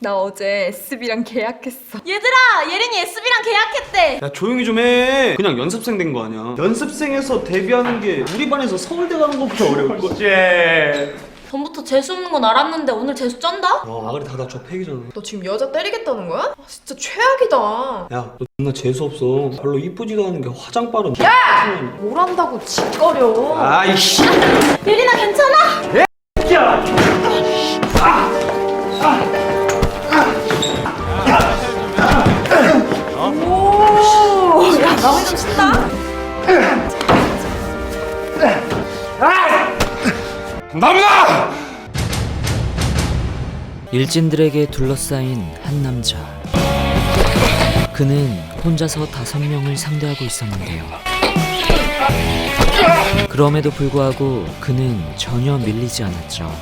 나 어제 SB랑 계약했어. 얘들아 예린이 SB랑 계약했대 야 조용히 좀 해. 그냥 연습생 된 거 아니야. 연습생에서 데뷔하는 게 우리 반에서 서울대 가는 것보다 어려울 거지. 전부터 재수 없는 건 알았는데 오늘 재수 쩐다? 야 아가리 다 다쳐 패기잖아. 너 지금 여자 때리겠다는 거야? 아, 진짜 최악이다. 야, 너 존나 재수 없어. 별로 이쁘지도 않은 게 화장 빠른. 야! 뭘 한다고 짓거려. 아이씨. 예린아 괜찮아? 오, 야, 나머지 좀 친다. 나무나! 일진들에게 둘러싸인 한 남자. 그는 혼자서 다섯 명을 상대하고 있었는데요. 그럼에도 불구하고 그는 전혀 밀리지 않았죠.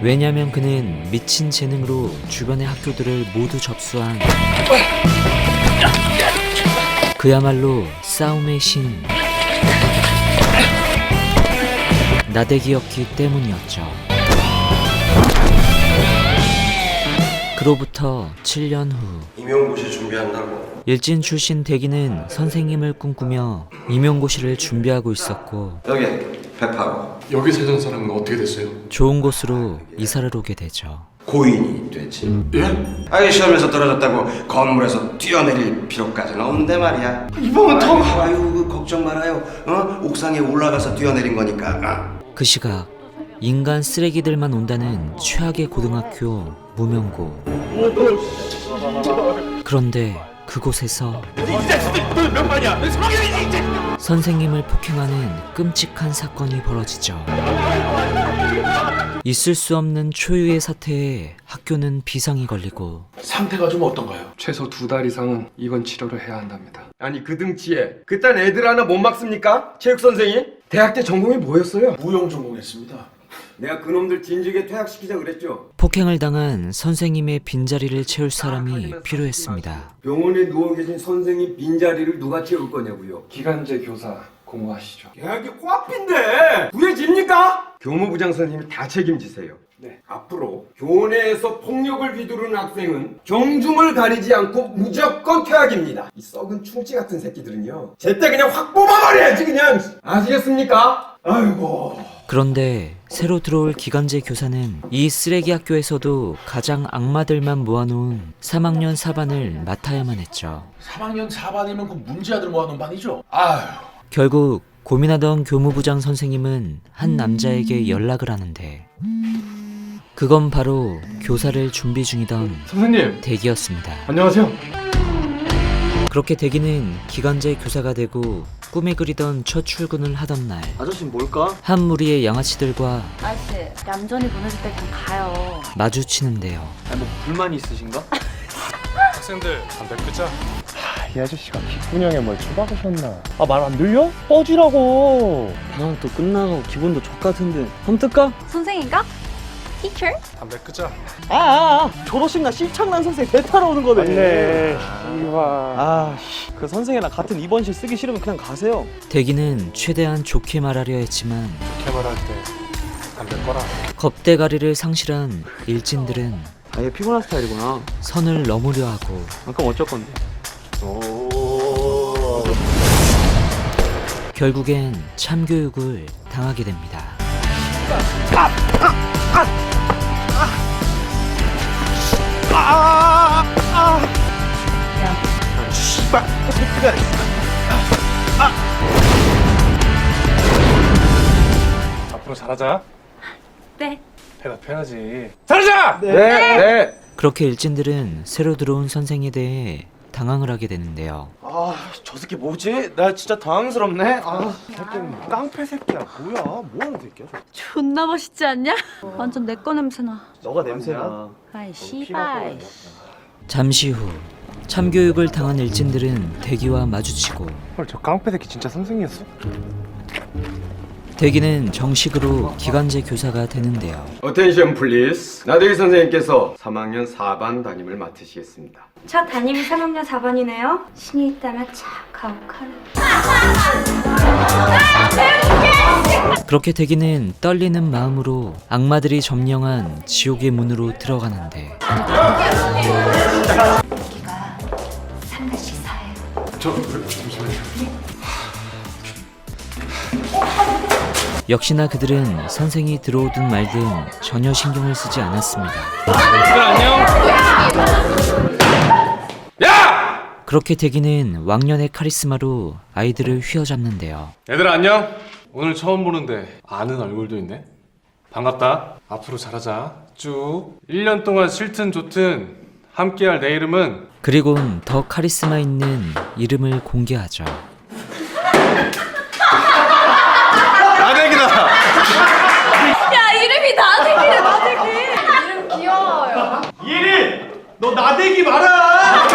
왜냐면 그는 미친 재능으로 주변의 학교들을 모두 접수한 그야말로 싸움의 신 나대기였기 때문이었죠. 그로부터 7년 후 임용고시 준비한다고 일진 출신 대기는 선생님을 꿈꾸며 임용고시를 준비하고 있었고 여기 배파고 여기 살던 사람은 어떻게 됐어요? 좋은 곳으로 이사를 오게 되죠. 고인이 됐지 예? 아이 시험에서 떨어졌다고 건물에서 뛰어내릴 필요까지는 없는데 말이야 이번은 더 아유 그 걱정 말아요 어? 옥상에 올라가서 뛰어내린 거니까 아. 그 시각 인간 쓰레기들만 온다는 최악의 고등학교 무명고. 그런데 그곳에서 선생님을 폭행하는 끔찍한 사건이 벌어지죠. 있을 수 없는 초유의 사태에 학교는 비상이 걸리고 상태가 좀 어떤가요? 최소 두 달 이상은 입원 치료를 해야 한답니다. 아니 그 등치에 그딴 애들 하나 못 막습니까? 체육 선생이? 대학 때 전공이 뭐였어요? 무용 전공했습니다. 내가 그놈들 진즉에 퇴학시키자 그랬죠. 폭행을 당한 선생님의 빈자리를 채울 사람이 필요했습니다. 병원에 누워 계신 선생님 빈자리를 누가 채울 거냐고요. 기간제 교사 공부하시죠. 대학이 코앞인데 구해집니까? 교무부장 선생님이 다 책임지세요. 네. 앞으로 교내에서 폭력을 휘두르는 학생은 경중을 가리지 않고 무조건 퇴학입니다. 이 썩은 충치 같은 새끼들은요. 제때 그냥 확 뽑아버려야지 그냥. 아시겠습니까? 아이고. 그런데 새로 들어올 기간제 교사는 이 쓰레기 학교에서도 가장 악마들만 모아놓은 3학년 4반을 맡아야만 했죠. 3학년 4반이면 그 문제아들 모아놓은 반이죠? 아휴. 결국 고민하던 교무부장 선생님은 한 남자에게 연락을 하는데 그건 바로 교사를 준비 중이던 선생님, 대기였습니다. 안녕하세요. 그렇게 대기는 기간제 교사가 되고 꿈에 그리던 첫 출근을 하던 날 아저씨 뭘까? 한 무리의 양아치들과 아저씨 얌전히 보내줄 때 그냥 가요 마주치는데요. 아니 뭐 불만이 있으신가? 학생들 담배 끄자. 이 아저씨가 귓구녕에 뭘 처박으셨나? 아 말 안 들려? 꺼지라고. 아또 끝나고 기분도 족 같은데 한번 뜰까? 선생인가? 티처? 담배 끄자. 아, 아, 아 졸업식 날 씹창난 선생 배 타러 오는 거네. 맞네. 이와. 아, 씨, 그 선생이랑 같은 입원실 쓰기 싫으면 그냥 가세요. 대기는 최대한 좋게 말하려 했지만 말할 때 담배 꺼라. 겁대가리를 상실한 일진들은 아얘 피곤한 스타일이구나. 선을 넘으려 하고 아, 그럼 어쩔 건데? 결국엔 참교육을 당하게 됩니다. 앞으로 잘하자. 네 대답해야지. 잘하자! 네. 네. 그렇게 일진들은 새로 들어온 선생에 대해 당황을 하게 되는데요. 아, 저 새끼 뭐지? 나 진짜 당황스럽네. 아, 새끼는 깡패 새끼야. 뭐야? 뭐 하는 새끼야? 저. 존나 멋있지 않냐? 완전 내 거 냄새나 너가 냄새나. 아이 씨발 잠시 후 참교육을 당한 일진들은 대기와 마주치고 헐, 저 깡패 새끼 진짜 선생이었어? 대기는 정식으로 기간제 교사가 되는데요. 어텐션 플리즈. 나대기 선생님께서 3학년 4반 담임을 맡으시겠습니다. 첫 담임이 3학년 4반이네요. 신이 있다면 참 가혹하네. 그렇게 대기는 떨리는 마음으로 악마들이 점령한 지옥의 문으로 들어가는데 여기가 3-4예요. 역시나 그들은 선생이 들어오든 말든 전혀 신경을 쓰지 않았습니다. 야! 그렇게 대기는 왕년의 카리스마로 아이들을 휘어잡는데요. 얘들아 안녕. 오늘 처음 보는데 아는 얼굴도 있네. 반갑다. 앞으로 잘하자. 쭉 1년 동안 싫든 좋든 함께할 내 이름은 그리곤 더 카리스마 있는 이름을 공개하죠. 나대기다. 야 이름이 나대기래 나대기. 이름 귀여워요. 예린, 너 나대기 마라.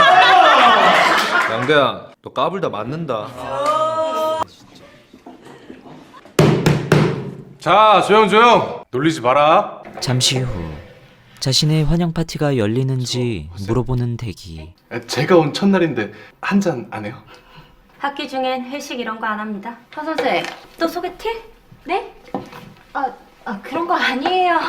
양대야, 너 까불다 맞는다. 자 조용 조용. 놀리지 마라. 잠시 후 자신의 환영 파티가 열리는지 물어보는 대기. 제가 온 첫날인데 한 잔 안 해요? 학기 중엔 회식 이런 거 안 합니다. 서 선생, 또 소개팅? 네? 아, 아 그런 거 아니에요.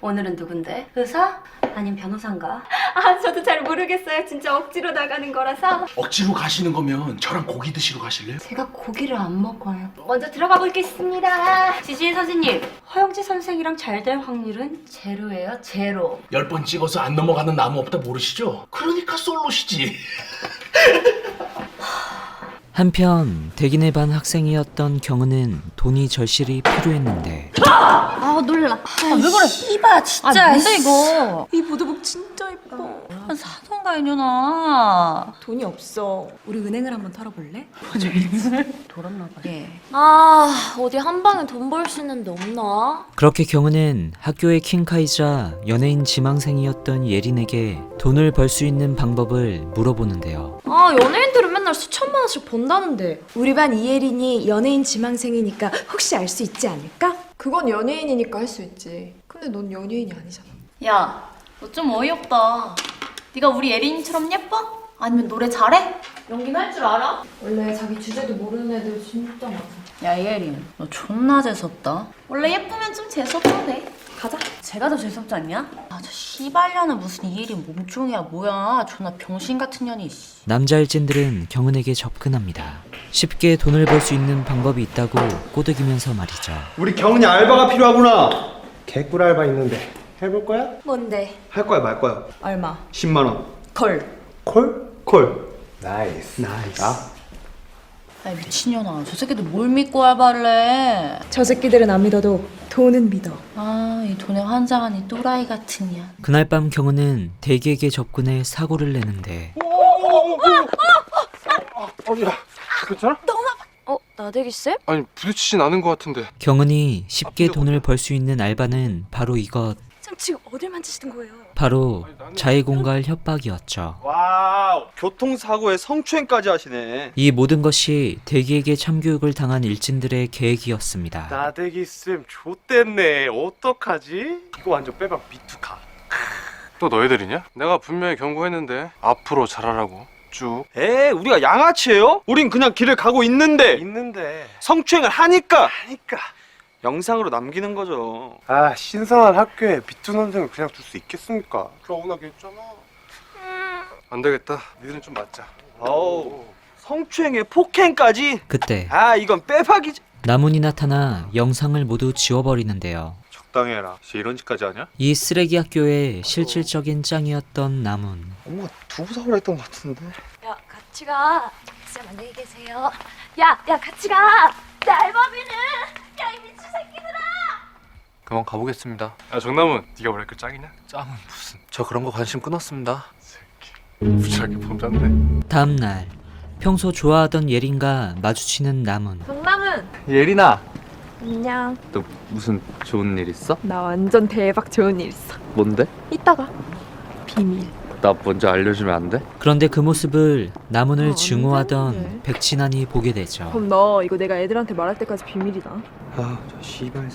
오늘은 누군데? 의사? 아님 변호사인가? 아, 저도 잘 모르겠어요. 진짜 억지로 나가는 거라서. 억지로 가시는 거면 저랑 고기 드시러 가실래요? 제가 고기를 안 먹어요. 먼저 들어가 보겠습니다. 지진 선생님, 허영지 선생이랑 잘 될 확률은 제로예요, 제로. 열 번 찍어서 안 넘어가는 나무 없다 모르시죠? 그러니까 솔로시지. 한편 대기네 반 학생이었던 경은은 돈이 절실히 필요했는데 아 놀라. 아, 왜 그래? 씨발 진짜. 아, 뭔데, 이거? 이 보드복 진짜 예뻐. 사던 가 이년아. 돈이 없어. 우리 은행을 한번 털어볼래? 돌았나 봐. 예. 아 어디 한 방에 돈 벌 수 있는 데 없나? 그렇게 경은은 학교의 킹카이자 연예인 지망생이었던 예린에게 돈을 벌 수 있는 방법을 물어보는데요. 아 연예인들은 맨날 수천만 원씩 번다는데 우리 반 이예린이 연예인 지망생이니까 혹시 알 수 있지 않을까? 그건 연예인이니까 할 수 있지 근데 넌 연예인이 아니잖아 야, 너 좀 어이없다. 네가 우리 예린이처럼 예뻐? 아니면 노래 잘해? 연기는 할 줄 알아? 원래 자기 주제도 모르는 애들 진짜 많아 야 예린, 너 존나 재수없다. 원래 예쁘면 좀 재수없던데. 가자. 제가 더 재수없지 않냐? 아, 저 씨발년은 무슨 이 예린 몸종이야 뭐야. 존나 병신 같은 년이. 씨. 남자 일진들은 경은에게 접근합니다. 쉽게 돈을 벌 수 있는 방법이 있다고 꼬드기면서 말이죠. 우리 경은이 알바가 필요하구나. 개꿀 알바 있는데 해볼 거야? 뭔데? 할 거야 말 거야? 얼마? 10만 원. 걸 콜? 콜. 나이스. 나이스. 야 미친년아, 저 새끼들 뭘 믿고 알바를 해? 저 새끼들은 안 믿어도 돈은 믿어 아, 이 돈에 환장한 이 또라이 같은 년. 그날 밤 경은은 대기에게 접근해 사고를 내는데 어디야? 괜찮아? 어, 나대기 쌤? 아니 부딪히진 않은 것 같은데. 경은이 쉽게 돈을 벌 수 있는 알바는 바로 이것 참 지금 어딜 만지시는 거예요? 바로 자해공갈 협박이었죠. 와우. 교통사고에 성추행까지 하시네. 이 모든 것이 대기에게 참교육을 당한 일진들의 계획이었습니다. 나대기 쌤 좆됐네. 어떡하지? 이거 완전 빼박 비투카. 또 너희들이냐? 내가 분명히 경고했는데 앞으로 잘하라고. 쭉. 에 우리가 양아치예요? 우린 그냥 길을 가고 있는데 있는데 성추행을 하니까 하니까 영상으로 남기는 거죠 아 신성한 학교에 비투 선생을 그냥 둘 수 있겠습니까 서운하게 했잖아. 안 되겠다. 니들은 좀 맞자. 어우 성추행에 폭행까지? 그때 아 이건 빼박이지 나문이 나타나 영상을 모두 지워버리는데요. 적당히 해라 진짜 이런 짓까지 하냐? 이 쓰레기 학교의 실질적인 짱이었던 나문. 뭔가 두부 사오라 했던 것 같은데 야, 같이 가. 쌤 안녕히 계세요. 야, 야, 같이 가. 내 알바비는. 야, 이 미친 새끼들아. 그만 가보겠습니다. 야 정남은 네가 뭐랄까 짱이냐? 짱은 무슨? 저 그런 거 관심 끊었습니다. 무지하게 폼 잡네. 다음 날 평소 좋아하던 예린과 마주치는 남은 정남은 예린아, 안녕 너 무슨 좋은 일 있어? 나 완전 대박 좋은 일 있어 뭔데? 이따가 비밀 나 먼저 알려주면 안 돼? 그런데 그 모습을 어, 남훈을 안 증오하던 되는데. 백진환이 보게 되죠. 그럼 너 이거 내가 애들한테 말할 때까지 비밀이다. 아 저 씨발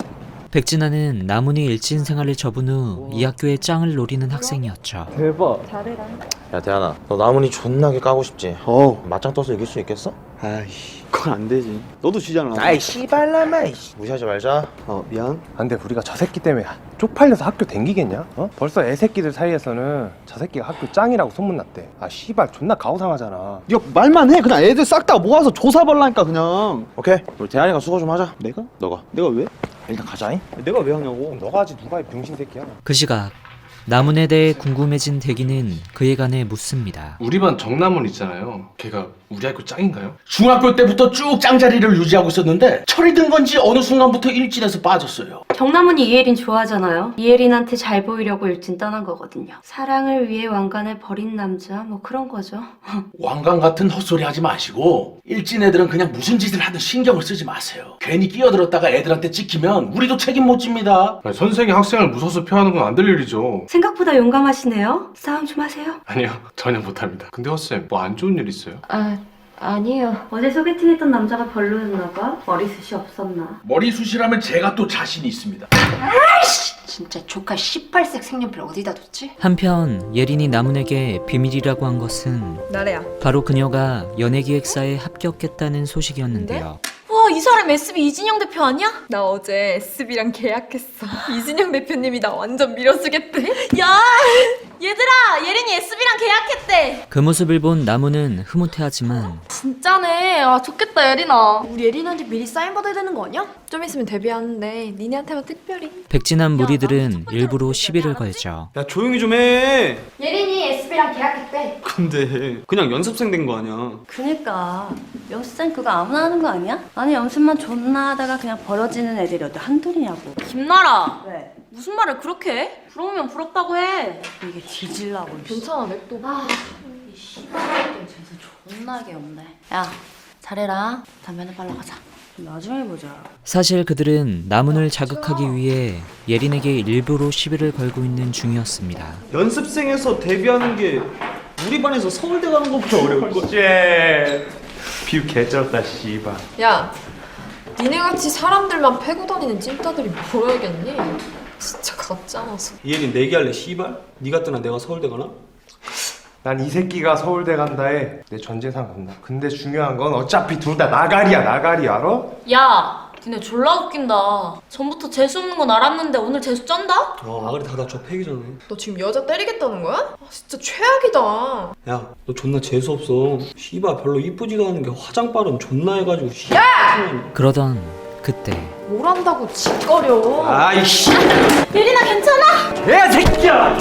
백진환은 남훈이 일진 생활을 접은 후 이 학교의 짱을 노리는 학생이었죠. 대박 잘해라. 야 대한아 너 나문이 존나게 까고 싶지? 어 맞짱 떠서 이길 수 있겠어? 아이씨 그건 안 되지 너도 지잖아 아이 씨발라마 이씨 무시하지 말자 어 미안 근데 우리가 저 새끼 때문에 쪽팔려서 학교 댕기겠냐? 어? 벌써 애새끼들 사이에서는 저 새끼가 학교 짱이라고 소문났대 아 씨발 존나 가오상하잖아 야 말만 해 그냥 애들 싹 다 모아서 조사 벌라니까 그냥 오케이 우리 대한이가 수고 좀 하자 내가? 너가 내가 왜? 일단 가자잉. 내가 왜 하냐고. 너가 하지 누가 이 병신 새끼야? 그 시각 남훈에 대해 궁금해진 대기는 그에 관해 묻습니다. 우리 반 정남훈 있잖아요. 걔가 우리 학교 짱인가요? 중학교 때부터 쭉 짱자리를 유지하고 있었는데 철이 든 건지 어느 순간부터 일진에서 빠졌어요. 정남훈이 이예린 좋아하잖아요. 이예린한테 잘 보이려고 일진 떠난 거거든요. 사랑을 위해 왕관을 버린 남자 뭐 그런 거죠. 왕관 같은 헛소리 하지 마시고 일진 애들은 그냥 무슨 짓을 하든 신경을 쓰지 마세요. 괜히 끼어들었다가 애들한테 찍히면 우리도 책임 못 집니다. 아니, 선생이 학생을 무서워서 표하는 건 안 될 일이죠. 생각보다 용감하시네요. 싸움 좀 하세요. 아니요, 전혀 못합니다. 근데 헛쌤, 뭐 안 좋은 일 있어요? 아 아니에요. 어제 소개팅했던 남자가 별로였나 봐. 머리숱이 없었나. 머리숱이라면 제가 또 자신이 있습니다. 진짜 조카 18색 색연필 어디다 뒀지? 한편 예린이 남훈에게 비밀이라고 한 것은 나래야. 바로 그녀가 연예기획사에 합격했다는 소식이었는데요. 와, 이 사람 SB 이진영 대표 아니야? 나 어제 SB랑 계약했어. 이진영 대표님이 나 완전 밀어주겠대. 야! 얘들아, 예린이 SB랑 계약했대. 그 모습을 본 남훈은 흐뭇해하지만 진짜네. 아 좋겠다 예린아. 우리 예린한테 미리 사인 받아야 되는 거 아니야? 좀 있으면 데뷔하는데 니네한테만 특별히. 백진한 무리들은 일부러 시비를 걸죠. 야 조용히 좀 해 예린이 SB랑 계약했대. 근데 그냥 연습생 된 거 아니야 그니까 연습생 그거 아무나 하는 거 아니야? 아니 연습만 존나 하다가 그냥 벌어지는 애들이 어디 한둘이냐고 김나라 왜? 무슨 말을 그렇게 해? 부러우면 부럽다고 해 이게 뒤질라고 괜찮아 냅둬. 아, 존나게 없네 야 잘해라 담배 하나 빨러 가자 나중에 보자 사실 그들은 남훈을 자극하기 위해 예린에게 일부러 시비를 걸고 있는 중이었습니다. 연습생에서 데뷔하는 게 우리 반에서 서울대 가는 것보다 어려울 거 비유 개쩔었다 씨발 야, 니네같이 사람들만 패고 다니는 찐따들이 뭐야겠니? 진짜 가짜라서. 이혜린 내기할래 씨발? 니 같으나 내가 서울대 가나? 난 이 새끼가 서울대 간다에 내 전 재산 간다 근데 중요한 건 어차피 둘 다 나가리야 나가리 알아? 야 니네 졸라 웃긴다 전부터 재수 없는 건 알았는데 오늘 재수 쩐다? 어 아가리 다 닥쳐 패기 전에 너 지금 여자 때리겠다는 거야? 아, 진짜 최악이다. 야 너 존나 재수없어 씨발 별로 이쁘지도 않은 게 화장 빠름 존나 해가지고 야! 그러던 그때 뭘 한다고 짓거려. 아이씨 예린아 괜찮아? 야 새끼야!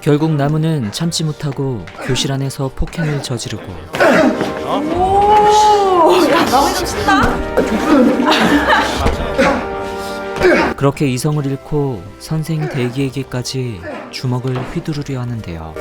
결국 남훈은 참지 못하고 교실 안에서 폭행을 저지르고 그렇게 이성을 잃고 선생 대기에게까지 주먹을 휘두르려 하는데요.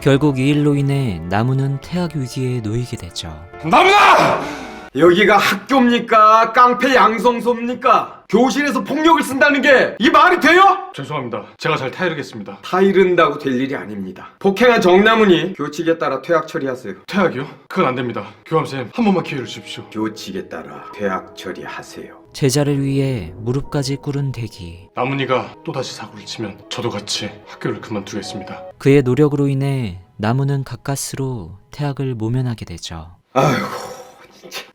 결국 이 일로 인해 남훈은 퇴학 위기에 놓이게 되죠. 나무나! 여기가 학교입니까? 깡패 양성소입니까? 교실에서 폭력을 쓴다는 게 이 말이 돼요? 죄송합니다. 제가 잘 타이르겠습니다. 다 이른다고 될 일이 아닙니다. 폭행한 정남훈이 교칙에 따라 퇴학 처리하세요. 퇴학이요? 그건 안 됩니다. 교감쌤, 한 번만 기회를 주십시오. 교칙에 따라 퇴학 처리하세요. 제자를 위해 무릎까지 꿇은 대기. 나문이가 또다시 사고를 치면 저도 같이 학교를 그만두겠습니다. 그의 노력으로 인해 남훈은 가까스로 퇴학을 모면하게 되죠. 진짜.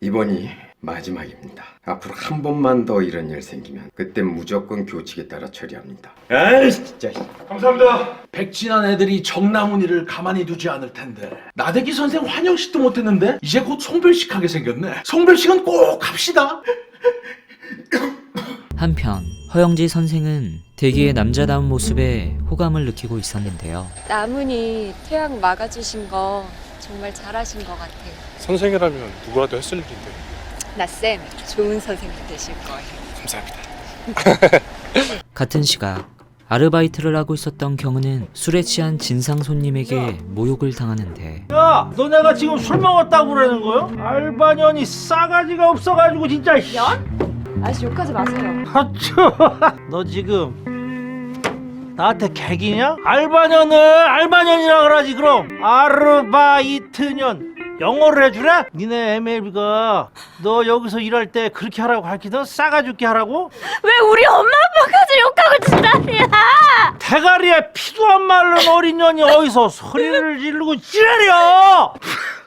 이번이 마지막입니다. 앞으로 한 번만 더 이런 일 생기면 그땐 무조건 교칙에 따라 처리합니다. 아이 진짜. 감사합니다. 백진한 애들이 정나문이를 가만히 두지 않을 텐데 나대기 선생 환영식도 못했는데 이제 곧 송별식 하게 생겼네. 송별식은 꼭 합시다. 한편 허영지 선생은 대기의 남자다운 모습에 호감을 느끼고 있었는데요. 나문이 퇴학 막아주신 거 정말 잘하신 것 같아요. 선생이라면 누구라도 했을 일인데. 나쌤 좋은 선생님 되실 거예요. 감사합니다. 같은 시각 아르바이트를 하고 있었던 경은은 술에 취한 진상 손님에게 모욕을 당하는데 야, 너 내가 지금 술 먹었다고 그러는 거요? 알바년이 싸가지가 없어가지고 진짜. 연? 아저씨 욕하지 마세요. 하쭈, 너 지금 나한테 개기냐? 알바년을 알바년이라 그러지 그럼. 아르바이트년. 영어를 해주래? 니네 MLB가 너 여기서 일할 때 그렇게 하라고 가르치던 싸가 죽게 하라고? 왜 우리 엄마 아빠까지 욕하고 지랄이야? 대가리에 피도 안 마른 어린 년이 어디서 소리를 지르고 지랄이야!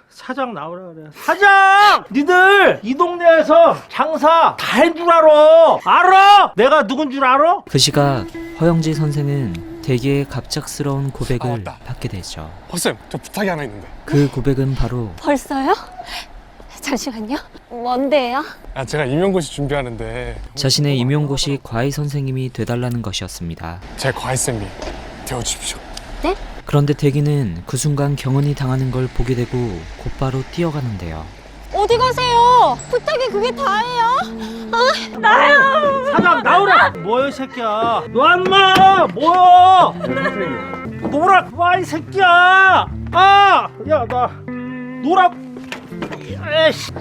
사장 나오라 그래. 사장! 니 들이 동네에서 장사 다할줄 알아. 알아? 내가 누군 줄 알아? 그 시각 허영지 선생은 대기의 갑작스러운 고백을 받게 되죠. 허쌤, 저 부탁이 하나 있는데. 그 고백은 바로 벌써요? 잠시만요. 뭔데요? 아, 제가 임용고시 준비하는데 자신의 임용고시 과외 선생님이 되달라는 것이었습니다. 제 과외쌤이 되어주십시오. 그런데 대기는 그 순간 경은이 당하는 걸 보게 되고 곧바로 뛰어가는데요. 어디 가세요? 부탁이 그게 다예요? 아, 나요. 사장 나오라! 뭐야 이 새끼야? 너 안마! 뭐야? 노라! 와이 새끼야! 아! 야나 노라! 에이씨!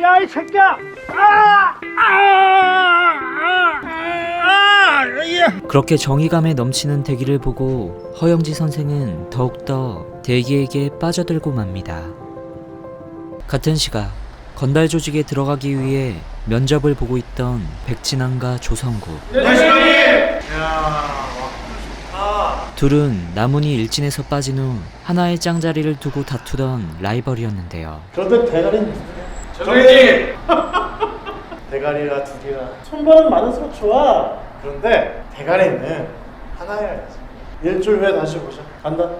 야이 새끼야! 아! 아! 아! 아! 야! 그렇게 정의감에 넘치는 대기를 보고 허영지 선생은 더욱더 대기에게 빠져들고 맙니다. 같은 시각 건달 조직에 들어가기 위해 면접을 보고 있던 백진환과 조성구. 둘은 나문이 일진에서 빠진 후 하나의 짱자리를 두고 다투던 라이벌이었는데요. 그런데 대가리는 정혜진! 대가리가 두 개가 손발은 많아서 좋아. 그런데 대가리는 하나여야지 일주일 후에 다시 보자. 간다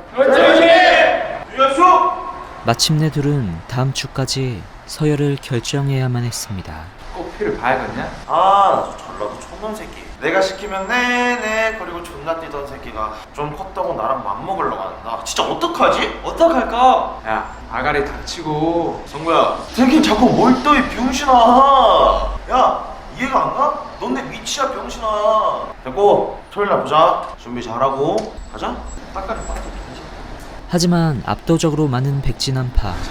마침내 둘은 다음 주까지 서열을 결정해야만 했습니다. 꼭 피를 봐야겠냐? 아나저 전라도 촌놈 새끼 내가 시키면 네네 그리고 존나 뛰던 새끼가 좀 컸다고 나랑 맘먹으려고 한다 진짜 어떡하지? 어떡할까? 야, 아가리 닥치고 성구야 새끼 자꾸 뭘떠이 병신아 야 이해가 안 가? 넌내 위치야 병신아 됐고 토요일 날 보자 준비 잘하고 가자 딱가리 빠져 하지만 압도적으로 많은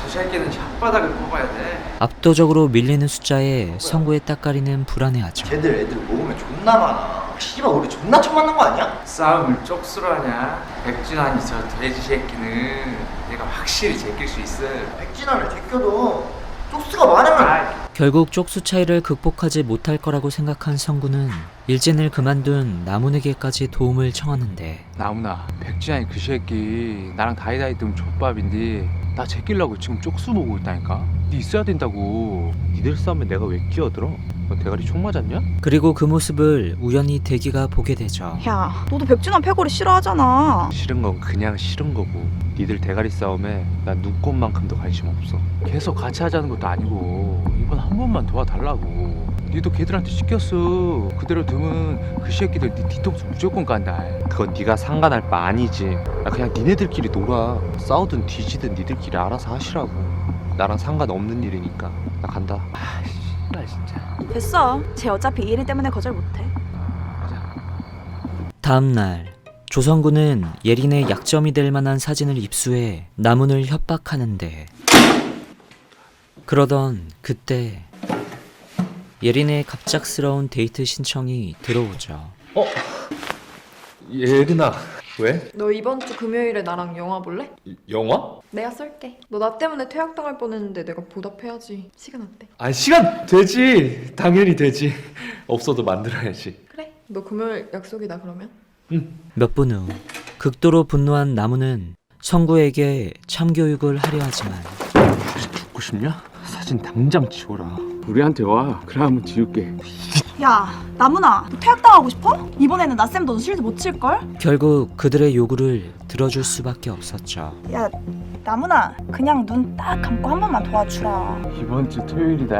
저 새끼는 혓바닥을 뽑아야 돼. 압도적으로 밀리는 숫자에 성구의 따까리는 불안해하죠. 쟤들 애들 모으면 존나 많아 씨발 우리 존나 총 맞는 거 아니야? 싸움을 쪽수로 하냐? 백진환이 저 돼지 새끼는 내가 확실히 제낄 수 있어. 백진환을 제껴도 쪽수가 많으면 결국 쪽수 차이를 극복하지 못할 거라고 생각한 성구는 일진을 그만둔 나문에게까지 도움을 청하는데 나무나 백진환이 그 새끼 나랑 다이다이 뜨면 족밥인데 나 제끼려고 지금 쪽수 보고 있다니까. 니 있어야 된다고. 니들 싸움에 내가 왜 끼어들어? 너 대가리 총 맞았냐? 그리고 그 모습을 우연히 대기가 보게 되죠. 야, 너도 백준환 패거리 싫어하잖아. 싫은 건 그냥 싫은 거고 니들 대가리 싸움에 난 눈꽃만큼도 관심 없어 계속 같이 하자는 것도 아니고 이번 한 번만 도와달라고 니도 걔들한테 시켰어 그대로 두면 그 새끼들 니 뒤통수 무조건 간다 그건 네가 상관할 바 아니지. 나 그냥 니네들끼리 놀아. 싸우든 뒤지든 니들끼리 알아서 하시라고. 나랑 상관없는 일이니까. 나 간다. 아 씨발 진짜 됐어. 쟤 어차피 이 일 때문에 거절 못해. 다음 날 조성구는 예린의 약점이 될 만한 사진을 입수해 나문을 협박하는데 그러던 그때 예린의 갑작스러운 데이트 신청이 들어오죠. 예린아 왜? 너 이번 주 금요일에 나랑 영화 볼래? 영화? 내가 쏠게. 너 나 때문에 퇴학당할 뻔했는데 내가 보답해야지. 시간 어때? 아 시간 되지 당연히 되지 없어도 만들어야지 그래. 너 금요일 약속이다 그러면? 몇 분 후 극도로 분노한 나무는 성구에게 참교육을 하려 하지만 죽고 싶냐? 사진 당장 지워라 우리한테 와 그래 한번 지울게 야, 나문아. 너 퇴학당하고 싶어? 이번에는 나쌤 너도 실드 못 칠걸? 결국 그들의 요구를 들어줄 수밖에 없었죠. 야, 나문아. 그냥 눈 딱 감고 한 번만 도와주라. 이번 주 토요일이다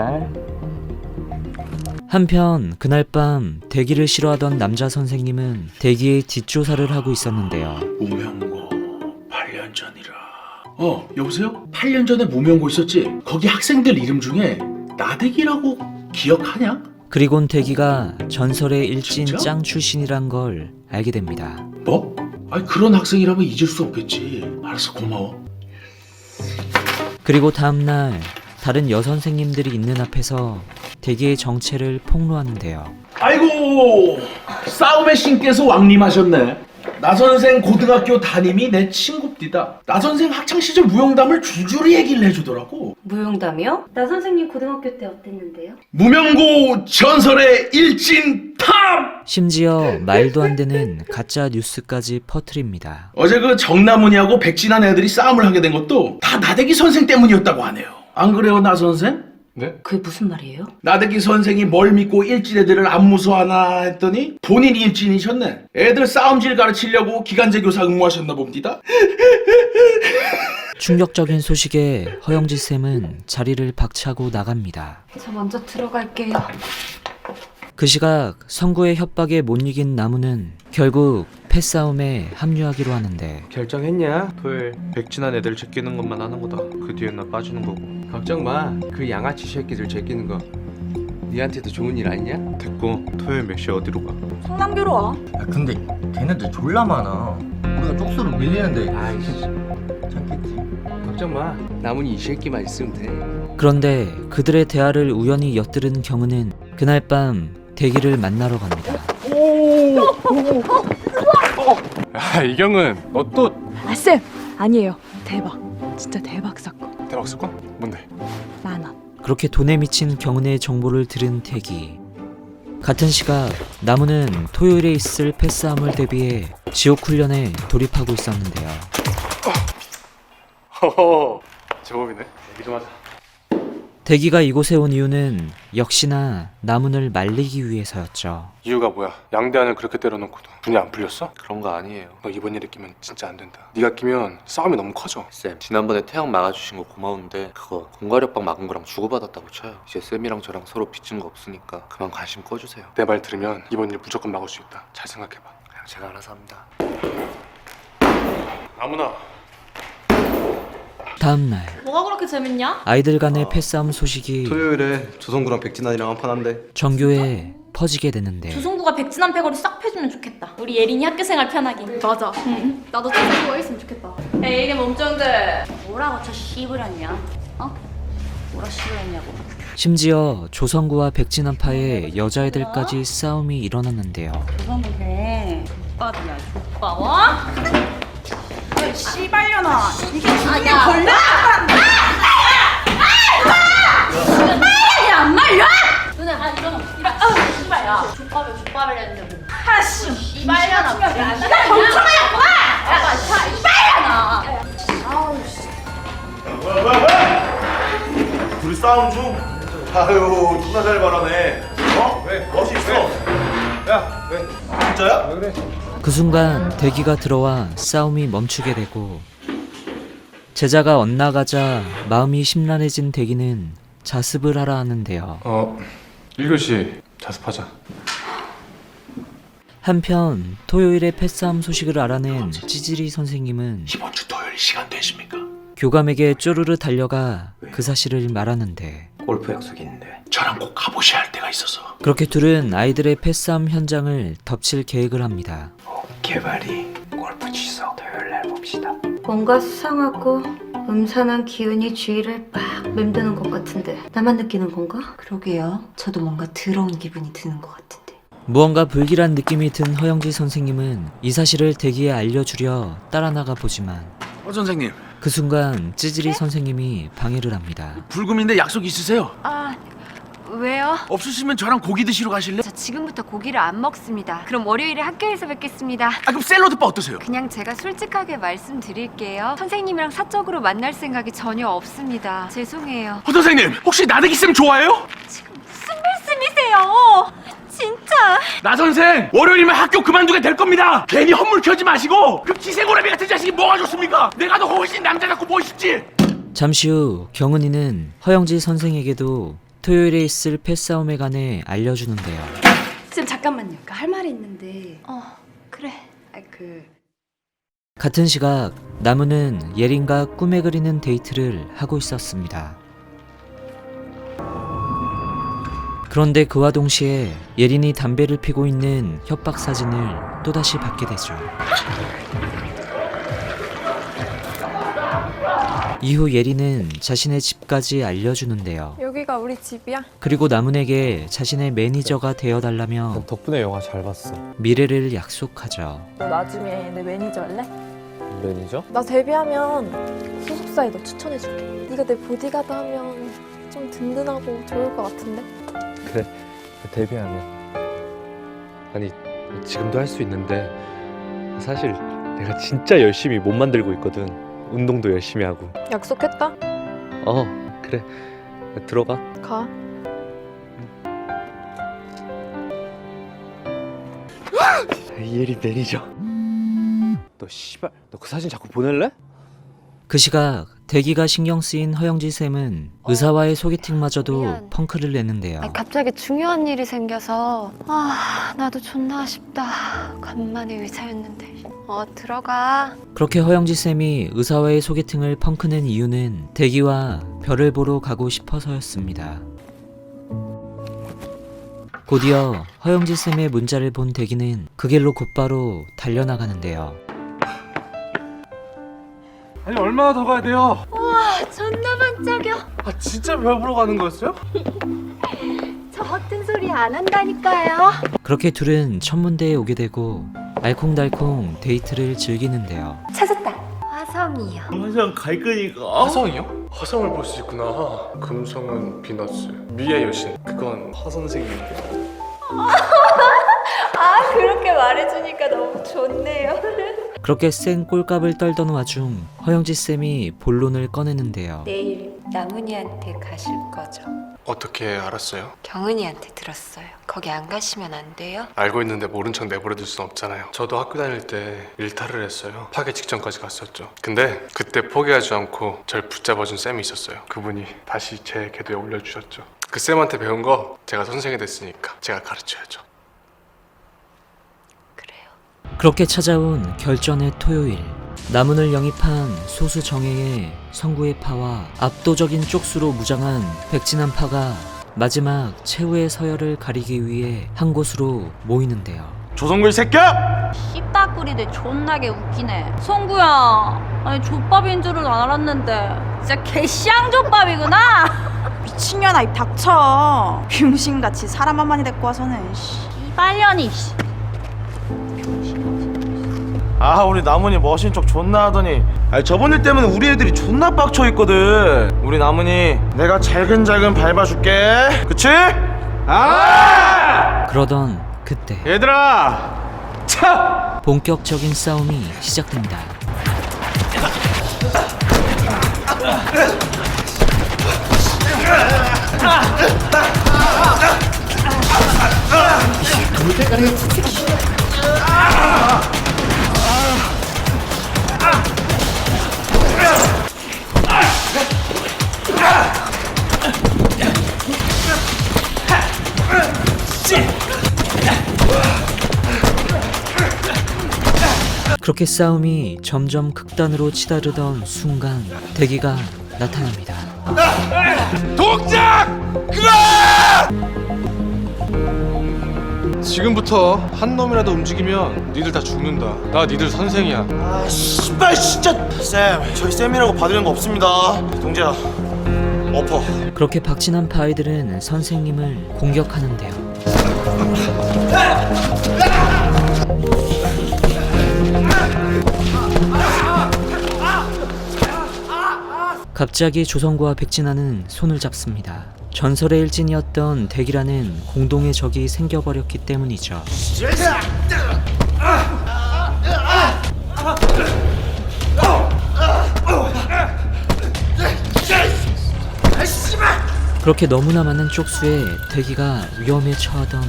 한편 그날 밤 대기를 싫어하던 남자 선생님은 대기의 뒷조사를 하고 있었는데요. 무명고 8년 전이라 어 여보세요? 8년 전에 무명고 있었지? 거기 학생들 이름 중에 나대기라고 기억하냐? 그리곤 대기가 전설의 일진 진짜? 짱 출신이란 걸 알게 됩니다. 뭐? 아니 그런 학생이라면 잊을 수 없겠지. 알았어 고마워. 그리고 다음날 다른 여선생님들이 있는 앞에서 대기의 정체를 폭로하는데요. 아이고 싸움의 신께서 왕림하셨네. 나 선생 고등학교 담임이 내 친구입니다. 나 선생 학창 시절 무용담을 줄줄이 얘기를 해주더라고. 무용담이요? 나 선생님 고등학교 때 어땠는데요? 무명고 전설의 일진 탑! 심지어 말도 안 되는 가짜 뉴스까지 퍼뜨립니다. 어제 그 정나문이하고 백진한 애들이 싸움을 하게 된 것도 다 나대기 선생 때문이었다고 하네요. 안 그래요, 나 선생? 네? 그게 무슨 말이에요? 나대기 선생이 뭘 믿고 일진 애들을 안 무서워하나 했더니 본인이 일진이셨네. 애들 싸움질 가르치려고 기간제 교사 응모하셨나 봅니다. 충격적인 소식에 허영지 쌤은 자리를 박차고 나갑니다. 저 먼저 들어갈게요. 그 시각 성구의 협박에 못 이긴 나무는 결국 패싸움에 합류하기로 하는데 결정했냐? 토요일 백진한 애들 제끼는 것만 하는 거다. 그 뒤엔 나 빠지는 거고. 걱정 마. 그 양아치 새끼들 제끼는 거 니한테도 좋은 일 아니냐? 됐고 토요일 몇 시 어디로 가? 성남교로 와. 야, 근데 걔네들 졸라 많아. 우리가 쪽수로 밀리는데. 아이씨. 참겠지. 걱정 마. 남은이 이 새끼만 있으면 돼. 그런데 그들의 대화를 우연히 엿들은 경은은 그날 밤 대기를 만나러 갑니다. 야 이경은 너 또 아, 쌤! 아니에요. 대박. 진짜 대박 사건. 대박 사건? 뭔데? 만 원. 그렇게 돈에 미친 경은의 정보를 들은 태기. 같은 시각 나무는 토요일에 있을 패싸움을 대비해 지옥 훈련에 돌입하고 있었는데요. 허허 제법이네 얘기 좀 하자 대기가 이곳에 온 이유는 역시나 나문을 말리기 위해서였죠. 이유가 뭐야? 양대한을 그렇게 때려놓고도 분이 안 풀렸어? 그런 거 아니에요. 너 이번 일에 끼면 진짜 안 된다. 네가 끼면 싸움이 너무 커져. 쌤 지난번에 태양 막아주신 거 고마운데 그거 공가력방 막은 거랑 주고받았다고 쳐요. 이제 쌤이랑 저랑 서로 빚진 거 없으니까 그만 관심 꺼주세요. 내 말 들으면 이번 일 무조건 막을 수 있다. 잘 생각해봐. 그냥 제가 알아서 합니다. 아무나 다음 날 뭐가 그렇게 재밌냐? 아이들 간의 패싸움 소식이 토요일에 조성구랑 백진환이랑 한판 한대. 전교에 퍼지게 되는데 조성구가 백진한 패거리 싹 패주면 좋겠다. 우리 예린이 학교 생활 편하게. 맞아. 나도 조성구가 있으면 좋겠다. 에이 이게 몸종들. 뭐라고 저 씨부렸냐? 어? 뭐라 씨부렸냐고. 심지어 조성구와 백진한파의 여자애들까지 싸움이 일어났는데요. 조성구 걔 족밥이야 족밥 어? 씨발려나 이게 이게 걸려? 안 말려? 누나 아 이런 이런 아 씨발야 족밥을 족밥을 했는데 뭐 아씨 씨발려나 니가 경청하였구나 야 씨발려나 둘이 싸움 중. 아유, 누나 잘 말하네. 어? 왜? 멋이 있어. 야, 왜? 진짜야? 왜 그래? 그 순간 대기가 들어와 싸움이 멈추게 되고 제자가 엇나가자 마음이 심란해진 대기는 자습을 하라 하는데요. 어 1교시 자습하자 한편 토요일에 패싸움 소식을 알아낸 찌질이 선생님은 이번 주 토요일 시간 되십니까? 교감에게 쪼르르 달려가 그 사실을 말하는데 골프 약속이 있는데. 저랑 꼭 가보셔야 할 때가 있어서. 그렇게 둘은 아이들의 패싸움 현장을 덮칠 계획을 합니다. 개발이 골프 취소. 토요일 날 봅시다. 뭔가 수상하고 음산한 기운이 주위를 막 맴드는 것 같은데 나만 느끼는 건가? 그러게요. 저도 뭔가 더러운 기분이 드는 것 같은데. 무언가 불길한 느낌이 든 허영지 선생님은 이 사실을 대기에 알려주려 따라 나가 보지만 어 선생님, 그 순간 찌질이 선생님이 방해를 합니다. 불금인데 약속 있으세요? 아, 왜요? 없으시면 저랑 고기 드시러 가실래? 저 지금부터 고기를 안 먹습니다. 그럼 월요일에 학교에서 뵙겠습니다. 아 그럼 샐러드바 어떠세요? 그냥 제가 솔직하게 말씀드릴게요. 선생님이랑 사적으로 만날 생각이 전혀 없습니다. 죄송해요. 어 선생님, 혹시 나대기 쌤 좋아해요? 지금 무슨 말씀이세요? 진짜. 나 선생 월요일이면 학교 그만두게 될 겁니다. 괜히 헛물 켜지 마시고 그 기생오라비 같은 자식이 뭐가 좋습니까? 내가 더 훨씬 남자답고 멋있지. 잠시 후 경은이는 허영지 선생에게도 토요일에 있을 패싸움에 관해 알려주는데요. 쌤 잠깐만요. 그할 말이 있는데. 어, 그래. 아, 그 같은 시각 나무는 예린과 꿈에 그리는 데이트를 하고 있었습니다. 그런데 그와 동시에 예린이 담배를 피고 있는 협박 사진을 또다시 받게 되죠. 이후 예린은 자신의 집까지 알려주는데요. 여기가 우리 집이야? 그리고 남은에게 자신의 매니저가 되어달라며 덕분에 영화 잘 봤어. 미래를 약속하죠. 너 나중에 내 매니저 할래? 매니저? 나 데뷔하면 소속사에 너 추천해줄게. 네가 내 보디가드 하면 좀 든든하고 좋을 것 같은데? 그래. 데뷔하면. 아니 지금도 할 수 있는데 사실 내가 진짜 열심히 몸 만들고 있거든. 운동도 열심히 하고. 약속했다? 어 그래. 들어가. 가. 이혜리 매니저. 너 씨발 너 그 사진 자꾸 보낼래? 그 시각 대기가 신경 쓰인 허영지 쌤은 의사와의 소개팅마저도 미안. 펑크를 내는데요. 아니, 갑자기 중요한 일이 생겨서 아 나도 존나 아쉽다. 간만에 의사였는데. 어 들어가. 그렇게 허영지 쌤이 의사와의 소개팅을 펑크낸 이유는 대기와 별을 보러 가고 싶어서였습니다. 곧이어 허영지 쌤의 문자를 본 대기는 그 길로 곧바로 달려나가는데요. 아니 얼마나 더 가야 돼요? 존나 반짝여. 아 진짜 별 보러 가는 거였어요? 저 허튼 소리 안 한다니까요. 그렇게 둘은 천문대에 오게 되고 알콩달콩 데이트를 즐기는데요. 찾았다. 화성이요. 화장 갈 거니까. 화성이요? 화성을 볼 수 있구나. 금성은 비너스, 미의 여신. 그건 화 선생님인데. 아 그렇게 말해주니까 너무 좋네요. 그렇게 센 꼴값을 떨던 와중 허영지 쌤이 본론을 꺼내는데요. 내일 남은이한테 가실 거죠? 어떻게 알았어요? 경은이한테 들었어요. 거기 안 가시면 안 돼요? 알고 있는데 모른 척 내버려둘 순 없잖아요. 저도 학교 다닐 때 일탈을 했어요. 파괴 직전까지 갔었죠. 근데 그때 포기하지 않고 절 붙잡아준 쌤이 있었어요. 그분이 다시 제 궤도에 올려주셨죠. 그 쌤한테 배운 거 제가 선생이 됐으니까 제가 가르쳐야죠. 그렇게 찾아온 결전의 토요일 남은을 영입한 소수 정예의 성구의 파와 압도적인 쪽수로 무장한 백진한 파가 마지막 최후의 서열을 가리기 위해 한 곳으로 모이는데요. 조성글 새끼야! 씹다꾸리들 존나게 웃기네. 송구야, 아니 족밥인 줄은 알았는데 진짜 개쌍 족밥이구나. 미친년아 입 닥쳐. 병신같이 사람 한 마리 데리고 와서는. 빨년이. 씨. 아 우리 나문이 머신 척 존나 하더니 아니 저번 일 때문에 우리 애들이 존나 빡쳐 있거든 우리 나문이 내가 잘근잘근 밟아줄게 그치? 아! 그러던 그때 얘들아 차! 본격적인 싸움이 시작됩니다. 그렇게 싸움이 점점 극단으로 치달으던 순간 대기가 나타납니다. 지금부터 한 놈이라도 움직이면 니들 다 죽는다. 나 니들 선생이야. 아 씨발 진짜 쌤 저희 쌤이라고 받으는 거 없습니다 동재야 엎어 그렇게 박진한 파 아이들은 선생님을 공격하는데요. 갑자기 조성구와 백진아는 손을 잡습니다. 전설의 일진이었던 대기라는 공동의 적이 생겨버렸기 때문이죠. 그렇게 너무나 많은 쪽수에 대기가 위험에 처하던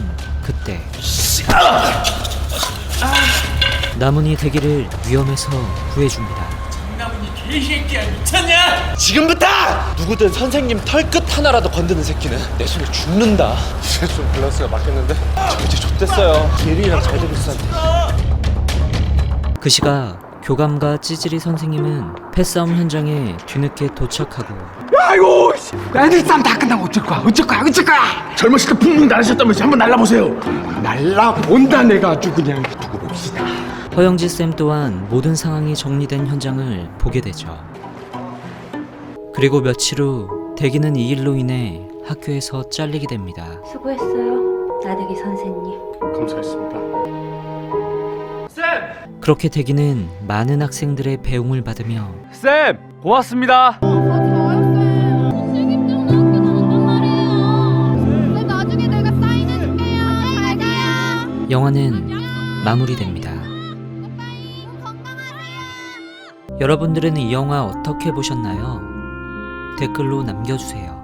그때 나문이 대기를 위험에서 구해줍니다. 지금부터 누구든 선생님 털끝 하나라도 건드는 새끼는 내 손에 죽는다. 이제 좀 밸런스가 맞겠는데? 이제 좆됐어요. 예린이랑 잘 되고 있었는데. 그 시각 교감과 찌질이 선생님은 패싸움 현장에 뒤늦게 도착하고 아이고 씨. 애들 싸움 다 끝나고 어쩔 거야? 어쩔 거야? 어쩔 거야? 젊으실 때 붕붕 날으셨다면서 한번 날라보세요. 날라 본다 내가 아주 그냥 두고 봅시다. 허영지 쌤 또한 모든 상황이 정리된 현장을 보게 되죠. 그리고 며칠 후 대기는 이 일로 인해 학교에서 잘리게 됩니다. 수고했어요. 나대기 선생님. 감사했습니다. 그렇게 대기는 많은 학생들의 배웅을 받으며 쌤 고맙습니다. 영화는 마무리됩니다. 여러분들은 이 영화 어떻게 보셨나요? 댓글로 남겨주세요.